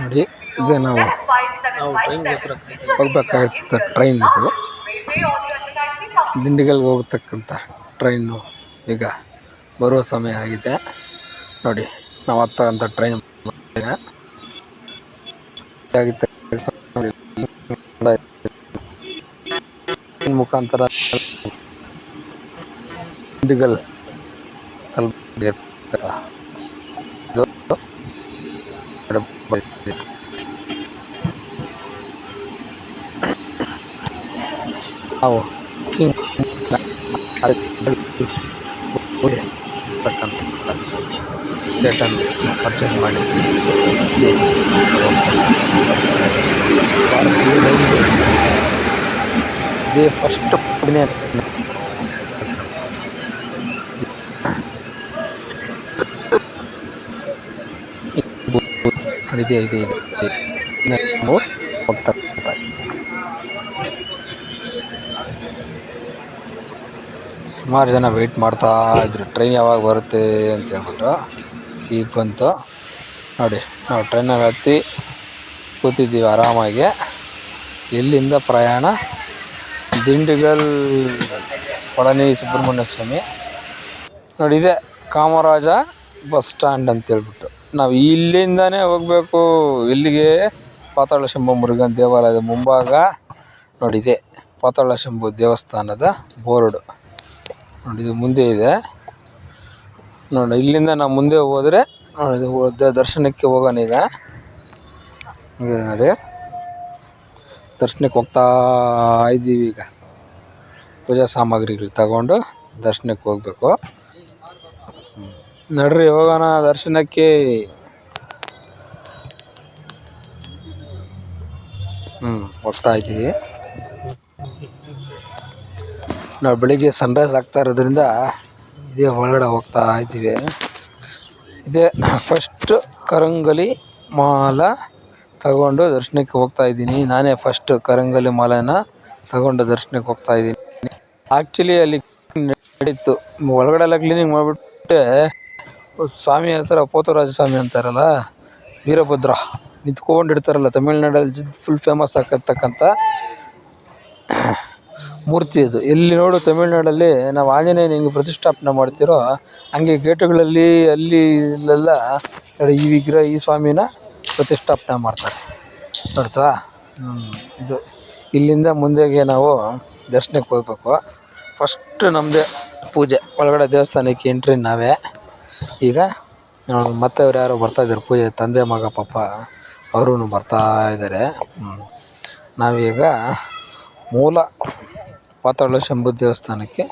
ನೋಡಿ ಇದೆ ನಾವು ನಾವು ಟ್ರೈನ್ ಇದು. ದಿಂಡಿಗಲ್ಗೆ ಹೋಗ್ತಕ್ಕಂಥ ಟ್ರೈನು ಈಗ ಬರುವ ಸಮಯ ಆಗಿದೆ. ನೋಡಿ ನಾವು ಹತ್ತಕ್ಕಂಥ ಟ್ರೈನ್ ಮುಖಾಂತರ ದಿಂಡಿಗಲ್ ತಲುಪ ನಾವು ಡೇಟನ್ನು ಪರ್ಚೇಸ್ ಮಾಡಿ ಇದೇ ಫಸ್ಟ್ ಇದೆ ಇದೆ ಇದೆ. ಹೋಗ್ತಾ ಸುಮಾರು ಜನ ವೆಯ್ಟ್ ಮಾಡ್ತಾ ಇದ್ರು. ಟ್ರೈನ್ ಯಾವಾಗ ಬರುತ್ತೆ ಅಂತ ಹೇಳ್ಬಿಟ್ಟು ಬಂತು. ನೋಡಿ, ನಾವು ಟ್ರೈನಲ್ಲಿ ಹತ್ತಿ ಕೂತಿದ್ದೀವಿ ಆರಾಮಾಗಿ. ಇಲ್ಲಿಂದ ಪ್ರಯಾಣ ದಿಂಡಿಗಲ್ ಪಳನಿ ಸುಬ್ರಹ್ಮಣ್ಯ ಸ್ವಾಮಿ. ನೋಡಿ, ಇದೆ ಕಾಮರಾಜ ಬಸ್ ಸ್ಟ್ಯಾಂಡ್ ಅಂತೇಳ್ಬಿಟ್ಟು ನಾವು ಇಲ್ಲಿಂದಲೇ ಹೋಗಬೇಕು. ಎಲ್ಲಿಗೆ ಪಾತಾಳ ಶಂಭು ದೇವಾಲಯದ ಮುಂಭಾಗ ನೋಡಿ ಇದೆ ಪಾತಾಳ ಶಂಭು ದೇವಸ್ಥಾನದ ಬೋರ್ಡು. ನೋಡಿ, ಇದು ಮುಂದೆ ಇದೆ. ನೋಡಿ, ಇಲ್ಲಿಂದ ನಾವು ಮುಂದೆ ಹೋದರೆ ನೋಡಿ ದರ್ಶನಕ್ಕೆ ಹೋಗೋಣ ಈಗ. ನೋಡಿ. ದರ್ಶನಕ್ಕೆ ಹೋಗ್ತಾ ಇದ್ದೀವಿ ಈಗ. ಪೂಜಾ ಸಾಮಗ್ರಿಗಳು ತಗೊಂಡು ದರ್ಶನಕ್ಕೆ ಹೋಗ್ಬೇಕು. ನಡ್ರಿ, ಹೋಗೋಣ ದರ್ಶನಕ್ಕೆ. ಹ್ಞೂ ಹೋಗ್ತಾ ಇದ್ದೀವಿ. ನಾವು ಬೆಳಿಗ್ಗೆ ಸನ್ರೈಸ್ ಆಗ್ತಾ ಇರೋದ್ರಿಂದ ಇದೇ ಒಳಗಡೆ ಹೋಗ್ತಾ ಇದ್ದೀವಿ. ಇದೇ ಫಸ್ಟ್ ಕರಂಗಲಿ ಮಾಲ ತಗೊಂಡು ದರ್ಶನಕ್ಕೆ ಹೋಗ್ತಾ ಇದ್ದೀನಿ. ನಾನೇ ಫಸ್ಟ್ ಕರಂಗಲಿ ಮಾಲೆನ ತಗೊಂಡು ದರ್ಶನಕ್ಕೆ ಹೋಗ್ತಾ ಇದ್ದೀನಿ. ಆ್ಯಕ್ಚುಲಿ ಅಲ್ಲಿ ನಡೀತು. ಒಳಗಡೆ ಎಲ್ಲ ಕ್ಲೀನಿಂಗ್ ಮಾಡಿಬಿಟ್ಟೆ ಸ್ವಾಮಿ ಹತ್ರ ಪೋತರಾಜ ಸ್ವಾಮಿ ಅಂತಾರಲ್ಲ? ವೀರಭದ್ರ. ನಿಂತ್ಕೊಂಡಿರ್ತಾರಲ್ಲ ತಮಿಳ್ನಾಡಲ್ಲಿ ಫುಲ್ ಫೇಮಸ್ ಆಗಿರ್ತಕ್ಕಂಥ ಮೂರ್ತಿ ಅದು. ಎಲ್ಲಿ ನೋಡು ತಮಿಳ್ನಾಡಲ್ಲಿ ನಾವು ಆಂಜನೇಯನ ಹೆಂಗೆ ಪ್ರತಿಷ್ಠಾಪನೆ ಮಾಡ್ತೀರೋ, ಹಂಗೆ ಗೇಟುಗಳಲ್ಲಿ ಅಲ್ಲಿ ಇಲ್ಲೆಲ್ಲ ಈ ವಿಗ್ರಹ, ಈ ಸ್ವಾಮಿನ ಪ್ರತಿಷ್ಠಾಪನೆ ಮಾಡ್ತಾರೆ. ನೋಡ್ತಾ? ಇದು. ಇಲ್ಲಿಂದ ಮುಂದೆಗೆ ನಾವು ದರ್ಶನಕ್ಕೆ ಹೋಗ್ಬೇಕು. ಫಸ್ಟ್ ನಮ್ಮದೇ ಪೂಜೆ. ಒಳಗಡೆ ದೇವಸ್ಥಾನಕ್ಕೆ ಎಂಟ್ರಿ ನಾವೇ. ಈಗ ಮತ್ತೆ ಅವ್ರು ಯಾರೋ ಬರ್ತಾಯಿದ್ದಾರೆ ಪೂಜೆ, ತಂದೆ, ಮಗ, ಪಾಪ ಅವ್ರೂ ಬರ್ತಾ ಇದ್ದಾರೆ. ನಾವೀಗ ಮೂಲ ಪಾತಾಳ ಶಂಭು ದೇವಸ್ಥಾನಕ್ಕೆ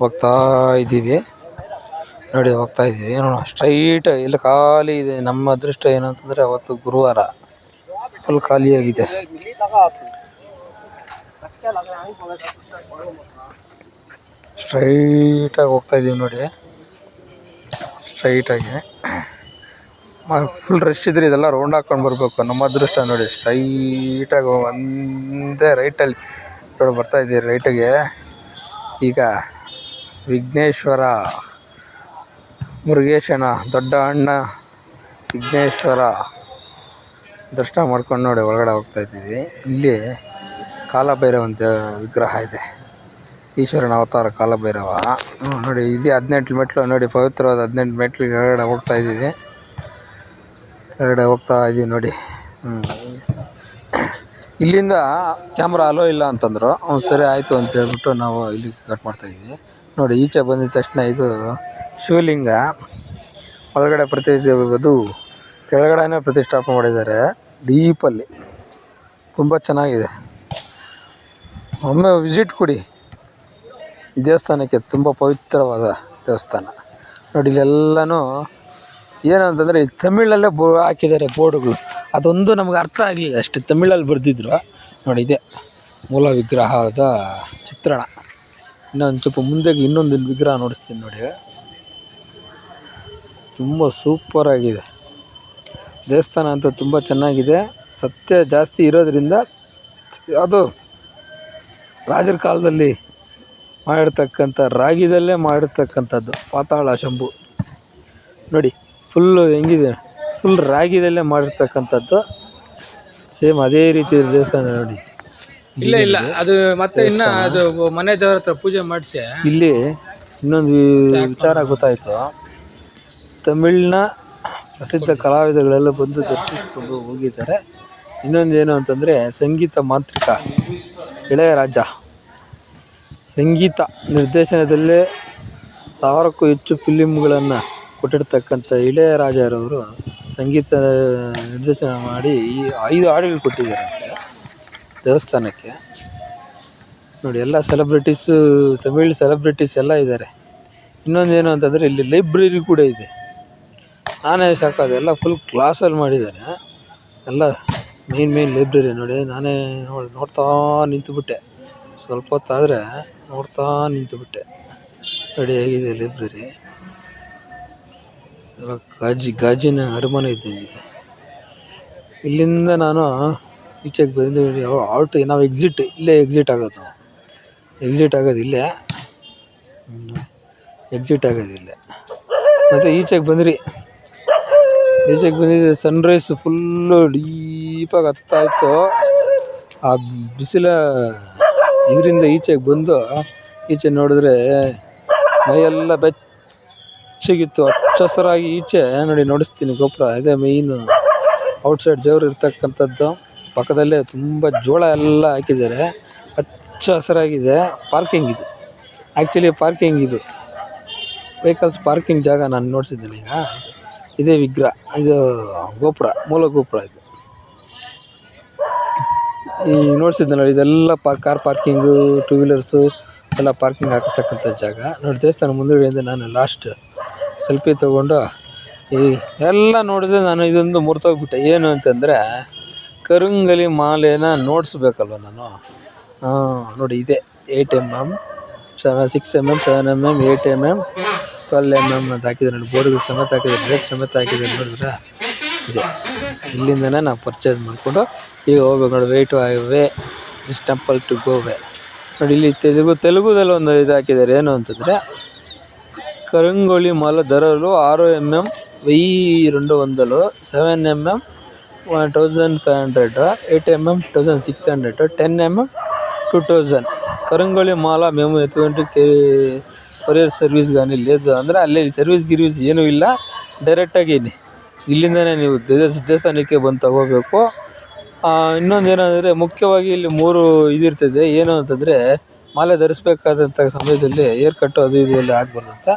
ಹೋಗ್ತಾ ಇದ್ದೀವಿ. ನೋಡಿ, ಹೋಗ್ತಾ ಇದ್ದೀವಿ. ನೋಡೋಣ ಸ್ಟ್ರೈಟ್ ಇಲ್ಲಿ ಖಾಲಿ ಇದೆ. ನಮ್ಮ ಅದೃಷ್ಟ ಏನಂತಂದರೆ ಅವತ್ತು ಗುರುವಾರ ಫುಲ್ ಖಾಲಿಯಾಗಿದೆ. ಸ್ಟ್ರೈಟಾಗಿ ಹೋಗ್ತಾ ಇದ್ದೀವಿ ನೋಡಿ. ಸ್ಟ್ರೈಟಾಗಿ. ಫುಲ್ ರಶ್ ಇದ್ರೆ ಇದೆಲ್ಲ ರೌಂಡ್ ಹಾಕ್ಕೊಂಡು ಬರಬೇಕು. ನಮ್ಮ ಅದೃಷ್ಟ ನೋಡಿ, ಸ್ಟ್ರೈಟಾಗಿ ಒಂದೇ ರೈಟಲ್ಲಿ ನೋಡಿ, ಬರ್ತಾ ಇದ್ದೀವಿ ರೈಟಿಗೆ. ಈಗ ವಿಘ್ನೇಶ್ವರ, ಮುರುಗೇಶನ, ದೊಡ್ಡ ಅಣ್ಣ ವಿಘ್ನೇಶ್ವರ, ದರ್ಶನ ಮಾಡ್ಕೊಂಡು ನೋಡಿ, ಒಳಗಡೆ ಹೋಗ್ತಾ ಇದ್ದೀವಿ. ಇಲ್ಲಿ ಕಾಲಭೈರವಂತ ವಿಗ್ರಹ ಇದೆ. ಈಶ್ವರನ ಅವತಾರ ಕಾಲಭೈರವ. ನೋಡಿ, ಇದೆ ಹದಿನೆಂಟು ಮೆಟ್ಲು, ನೋಡಿ, ಪವಿತ್ರವಾದ ಹದಿನೆಂಟು ಮೆಟ್ಟಿಲು ಕೆಳಗಡೆ ಹೋಗ್ತಾ ಇದ್ದೀವಿ. ಕೆಳಗಡೆ ಹೋಗ್ತಾ ಇದ್ದೀವಿ ನೋಡಿ. ಇಲ್ಲಿಂದ ಕ್ಯಾಮ್ರಾ ಅಲೋ ಇಲ್ಲ ಅಂತಂದರು. ಅವ್ನು ಸರಿ ಆಯಿತು ಅಂತ ಹೇಳ್ಬಿಟ್ಟು ನಾವು ಇಲ್ಲಿ ಕಟ್ ಮಾಡ್ತಾಯಿದ್ವಿ ನೋಡಿ, ಈಚೆ ಬಂದಿದ ತಕ್ಷಣ ಇದು ಶಿವಲಿಂಗ. ಒಳಗಡೆ ಪ್ರತಿಷ್ಠೆ, ಅದು ಕೆಳಗಡೆನೇ ಪ್ರತಿಷ್ಠಾಪನೆ ಮಾಡಿದ್ದಾರೆ. ಡೀಪಲ್ಲಿ. ತುಂಬ ಚೆನ್ನಾಗಿದೆ. ಒಮ್ಮೆ ವಿಸಿಟ್ ಕೊಡಿ. ದೇವಸ್ಥಾನಕ್ಕೆ ತುಂಬ ಪವಿತ್ರವಾದ ದೇವಸ್ಥಾನ. ನೋಡಿ, ಇಲ್ಲೆಲ್ಲನೂ ಏನು ಇಲ್ಲಿ ತಮಿಳಲ್ಲೇ ಬೋ ಹಾಕಿದ್ದಾರೆ ಬೋರ್ಡುಗಳು. ಅದೊಂದು ನಮ್ಗೆ ಅರ್ಥ ಆಗಲಿಲ್ಲ ಅಷ್ಟೇ. ತಮಿಳಲ್ಲಿ ಬರೆದಿದ್ರು. ನೋಡಿ, ಇದೆ ಮೂಲ ವಿಗ್ರಹದ ಚಿತ್ರಣ. ಇನ್ನೊಂದು ಸ್ವಲ್ಪ ಮುಂದೆ ಇನ್ನೊಂದು ವಿಗ್ರಹ ನೋಡಿಸ್ತೀನಿ ನೋಡಿ. ತುಂಬ ಸೂಪರಾಗಿದೆ ದೇವಸ್ಥಾನ ಅಂತೂ ತುಂಬ ಚೆನ್ನಾಗಿದೆ. ಸತ್ಯ ಜಾಸ್ತಿ ಇರೋದರಿಂದ ಅದು ರಾಜರ ಕಾಲದಲ್ಲಿ ಮಾಡಿರ್ತಕ್ಕಂಥ ರಾಗಿದಲ್ಲೇ ಮಾಡಿರ್ತಕ್ಕಂಥದ್ದು ಪಾತಾಳ ಶಂಭು. ನೋಡಿ ಫುಲ್ಲು ಹೆಂಗಿದೆ. ಫುಲ್ ರಾಗಿದಲ್ಲೇ ಮಾಡಿರ್ತಕ್ಕಂಥದ್ದು. ಸೇಮ್ ಅದೇ ರೀತಿ ದೇವಸ್ಥಾನ ನೋಡಿ. ಇಲ್ಲ ಇಲ್ಲ. ಅದು ಮತ್ತೆ ಇನ್ನ ಅದು ಮನೆ ದೇವರ ಹತ್ರ ಪೂಜೆ ಮಾಡಿಸಿ. ಇಲ್ಲಿ ಇನ್ನೊಂದು ವಿಚಾರ ಗೊತ್ತಾಯಿತು. ತಮಿಳ್ನ ಪ್ರಸಿದ್ಧ ಕಲಾವಿದಗಳೆಲ್ಲ ಬಂದು ದರ್ಶಿಸ್ಕೊಂಡು ಹೋಗಿದ್ದಾರೆ. ಇನ್ನೊಂದು ಏನು ಅಂತಂದರೆ ಸಂಗೀತ ಮಾಂತ್ರಿಕ ಇಳೆಯರಾಜ ಸಂಗೀತ ನಿರ್ದೇಶನದಲ್ಲೇ ಸಾವಿರಕ್ಕೂ ಹೆಚ್ಚು ಫಿಲಿಮ್ಗಳನ್ನು ಕೊಟ್ಟಿರ್ತಕ್ಕಂಥ ಇಳೆಯರಾಜರವರು ಸಂಗೀತ ನಿರ್ದೇಶನ ಮಾಡಿ ಈ ಐದು ಹಾಡುಗಳು ಕೊಟ್ಟಿದ್ದಾರಂತೆ ದೇವಸ್ಥಾನಕ್ಕೆ. ನೋಡಿ, ಎಲ್ಲ ಸೆಲೆಬ್ರಿಟೀಸು ತಮಿಳು ಸೆಲೆಬ್ರಿಟೀಸ್ ಎಲ್ಲ ಇದ್ದಾರೆ. ಇನ್ನೊಂದು ಏನು ಅಂತಂದರೆ ಇಲ್ಲಿ ಲೈಬ್ರರಿ ಕೂಡ ಇದೆ. ನಾನೇ ಸಾಕಾದ, ಎಲ್ಲ ಫುಲ್ ಕ್ಲಾಸಲ್ಲಿ ಮಾಡಿದ್ದಾರೆ. ಎಲ್ಲ ಮೇನ್ ಮೇನ್ ಲೈಬ್ರರಿ ನೋಡಿ, ನಾನೇ ನೋಡಿ, ನೋಡ್ತಾ ನಿಂತುಬಿಟ್ಟೆ. ಸ್ವಲ್ಪ ಹೊತ್ತಾದರೆ ನೋಡ್ತಾ ನಿಂತುಬಿಟ್ಟೆ. ರೆಡಿಯಾಗಿದೆ ಲೈಬ್ರರಿ ಗಾಜಿ, ಗಾಜಿನ ಅರಮನೆ ಇದ್ದಂಗಿದೆ ಇಲ್ಲಿಂದ ನಾನು ಈಚೆಗೆ ಬಂದು ಔಟ್ ನಾವು ಎಕ್ಸಿಟ್ ಇಲ್ಲೇ ಎಕ್ಸಿಟ್ ಆಗೋದು ಎಕ್ಸಿಟ್ ಆಗೋದು ಇಲ್ಲೇ. ಎಕ್ಸಿಟ್ ಆಗೋದು ಇಲ್ಲೇ. ಮತ್ತು ಈಚೆಗೆ ಬಂದ್ರಿ. ಈಚೆಗೆ ಬಂದಿದ್ದು ಸನ್ರೈಸ್ ಫುಲ್ಲು ಡೀಪಾಗಿ ಹತ್ತಾ ಆ ಬಿಸಿಲ ಇದರಿಂದ ಈಚೆಗೆ ಬಂದು ಈಚೆ ನೋಡಿದ್ರೆ ಮೈಯೆಲ್ಲ ಬೆಚ್ಚಗಿತ್ತು. ಹಚ್ಚ ಹಸಿರಾಗಿ ಈಚೆ ನೋಡಿ, ನೋಡಿಸ್ತೀನಿ ಗೋಪುರ. ಇದೆ ಮೇಯ್ನು ಔಟ್ಸೈಡ್ ದೇವರು ಇರ್ತಕ್ಕಂಥದ್ದು. ಪಕ್ಕದಲ್ಲೇ ತುಂಬ ಜೋಳ ಎಲ್ಲ ಹಾಕಿದ್ದಾರೆ. ಹಚ್ಚ ಹಸಿರಾಗಿದೆ ಪಾರ್ಕಿಂಗ್ ಇದು. ಆ್ಯಕ್ಚುಲಿ ಪಾರ್ಕಿಂಗ್ ಇದು. ವೆಹಿಕಲ್ಸ್ ಪಾರ್ಕಿಂಗ್ ಜಾಗ ನಾನು ನೋಡ್ಸಿದ್ದೀನಿ ಈಗ. ಇದು, ಇದೇ ವಿಗ್ರಹ. ಇದು ಗೋಪುರ, ಮೂಲ ಗೋಪುರ ಇದು. ಈ ನೋಡ್ಸಿದ್ನಲ್ಲ, ಇದೆಲ್ಲ ಪಾ ಕಾರ್ ಪಾರ್ಕಿಂಗು ಟೂ ವೀಲರ್ಸು ಎಲ್ಲ ಪಾರ್ಕಿಂಗ್ ಹಾಕತಕ್ಕಂಥ ಜಾಗ. ನೋಡಿ, ದೇವಸ್ಥಾನ ಮುಂದುಗಡೆಯಿಂದ ನಾನು ಲಾಸ್ಟ್ ಸೆಲ್ಫಿ ತೊಗೊಂಡು ಈ ಎಲ್ಲ ನೋಡಿದ್ರೆ ನಾನು ಇದೊಂದು ಮುರ್ತೋಗ್ಬಿಟ್ಟೆ ಏನು ಅಂತಂದರೆ, ಕರುಂಗಲಿ ಮಾಲೆನ ನೋಡಿಸ್ಬೇಕಲ್ವ ನಾನು? ನೋಡಿ, ಇದೆ. Eight M M seven six M M seven M M eight M M twelve M M ಅಂತ ಹಾಕಿದ್ದಾರೆ. ನೋಡಿ, ಬೋರ್ಡ್ಗಳು ಸಮೇತ ಹಾಕಿದ್ದಾರೆ ಬ್ರೇಕ್ ಸಮೇತ ಹಾಕಿದ್ದಾರೆ ನೋಡಿದ್ರೆ? ಇದೆ ಇಲ್ಲಿಂದನೇ ನಾವು ಪರ್ಚೇಸ್ ಮಾಡಿಕೊಂಡು ಈಗ ಹೋಗ್ಬೇಕು ನೋಡಿ way to way this temple to ಗೋವೆ ನೋಡಿ ಇಲ್ಲಿ ತೆಲುಗು ತೆಲುಗುದಲ್ಲಿ ಒಂದು ಇದು ಹಾಕಿದ್ದಾರೆ ಏನು ಅಂತಂದರೆ కరంగొళి మాల ధరలు ఆరు ఎంఎం వెయ్యి రెండు వందలు seven MM one thousand five hundred eight MM thousand six hundred ten MM two thousand కరంగొళి మాల మేము ఎటువంటి కే కొరియర్ ಸರ್ವಿಸ್ కానీ లేదు ಅಂದರೆ ಅಲ್ಲಿ ಸರ್ವಿಸ್ ಗಿರ್ವಿಸ್ ಏನೂ ಇಲ್ಲ ಡೈರೆಕ್ಟಾಗಿ ಇಲ್ಲಿಂದನೇ ನೀವು ದೇವಸ್, ದೇವಸ್ಥಾನಕ್ಕೆ ಬಂದು ತಗೋಬೇಕು. ಇನ್ನೊಂದು ಏನಂದರೆ ಮುಖ್ಯವಾಗಿ ಇಲ್ಲಿ ಮೂರು ಇದಿರ್ತದೆ. ಏನು ಅಂತಂದರೆ ಮಾಲೆ ಧರಿಸ್ಬೇಕಾದಂಥ ಸಮಯದಲ್ಲಿ ಏರ್ ಕಟ್ಟು ಅದು ಇದು ಎಲ್ಲ ಅಂತ.